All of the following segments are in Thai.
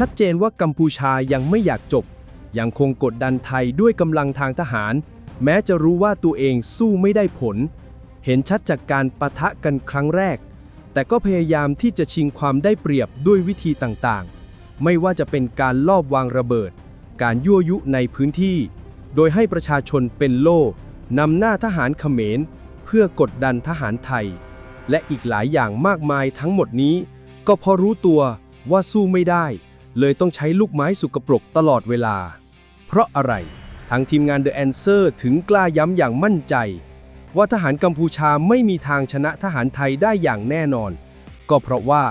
ชัดเจนว่ากัมพูชายังไม่อยากจบ ยังคงกดดันไทยด้วยกำลังทางทหาร แม้จะรู้ว่าตัวเองสู้ไม่ได้ผล เห็นชัดจากการปะทะกันครั้งแรก แต่ก็พยายามที่จะชิงความได้เปรียบด้วยวิธีต่างๆ ไม่ว่าจะเป็นการลอบวางระเบิด การยั่วยุในพื้นที่ โดยให้ประชาชนเป็นโล่นำหน้าทหารเขมร เพื่อกดดันทหารไทย และอีกหลายอย่างมากมายทั้งหมดนี้ ก็พราะรู้ตัวว่าสู้ไม่ได้ เลยต้องใช้ลูกไม้สุกปรกตลอดเวลา เพราะอะไร ทางทีมงาน The Answer ถึงกล้าย้ำอย่างมั่นใจ ว่าทหารกัมพูชาไม่มีทางชนะทหารไทยได้อย่างแน่นอน ก็เพราะว่า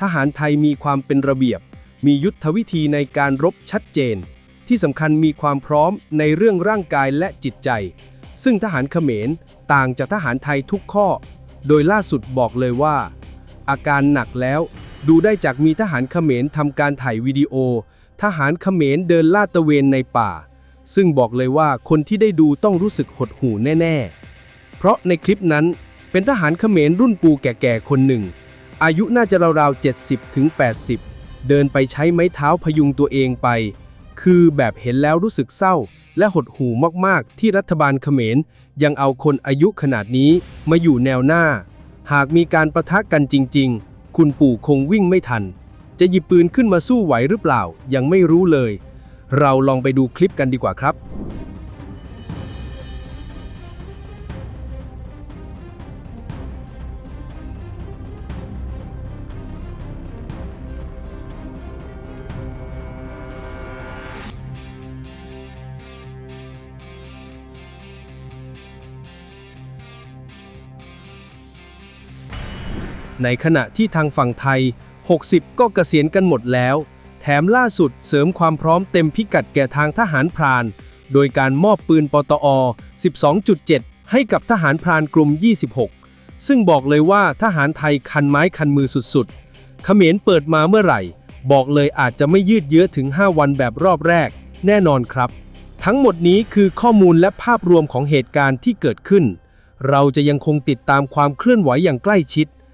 ทหารไทยมีความเป็นระเบียบ มียุทธวิธีในการรบชัดเจน ที่สำคัญมีความพร้อมในเรื่องร่างกายและจิตใจ ซึ่งทหารเขมรต่างจากทหารไทยทุกข้อ โดยล่าสุดบอกเลยว่า อาการหนักแล้ว ดูได้จากมีทหารเขมรทำการถ่ายวิดีโอ ทหารเขมรเดินลาดตระเวนในป่า ซึ่งบอกเลยว่าคนที่ได้ดูต้องรู้สึกหดหู่แน่ ๆ เพราะในคลิปนั้นเป็นทหารเขมรรุ่นปูแก่ๆคนหนึ่ง อายุน่าจะราวๆ 70ถึง80 เดินไปใช้ไม้เท้าพยุงตัวเองไป คือแบบเห็นแล้วรู้สึกเศร้า และหดหู่มากๆ ที่รัฐบาลเขมรยังเอาคนอายุขนาดนี้มาอยู่แนวหน้า หากมีการประทะกันจริง ๆ คุณปู่คงวิ่งไม่ทัน จะหยิบปืนขึ้นมาสู้ไหวหรือเปล่า ยังไม่รู้เลย เราลองไปดูคลิปกันดีกว่าครับ ในขณะที่ทางฝั่งไทย 60 ก็เกษียณกันหมดแล้ว แถมล่าสุดเสริมความพร้อมเต็มพิกัดแก่ทางทหารพราน โดยการมอบปืนปตอ 12.7 ให้กับทหารพรานกลุ่ม 26 ซึ่งบอกเลยว่าทหารไทยคันไม้คันมือสุดๆ เขมรเปิดมาเมื่อไหร่ บอกเลยอาจจะไม่ยืดเยื้อถึง 5 วันแบบรอบแรก แน่นอนครับ ทั้งหมดนี้คือข้อมูลและภาพรวมของเหตุการณ์ที่เกิดขึ้นเราจะยังคงติดตามความเคลื่อนไหวอย่างใกล้ชิด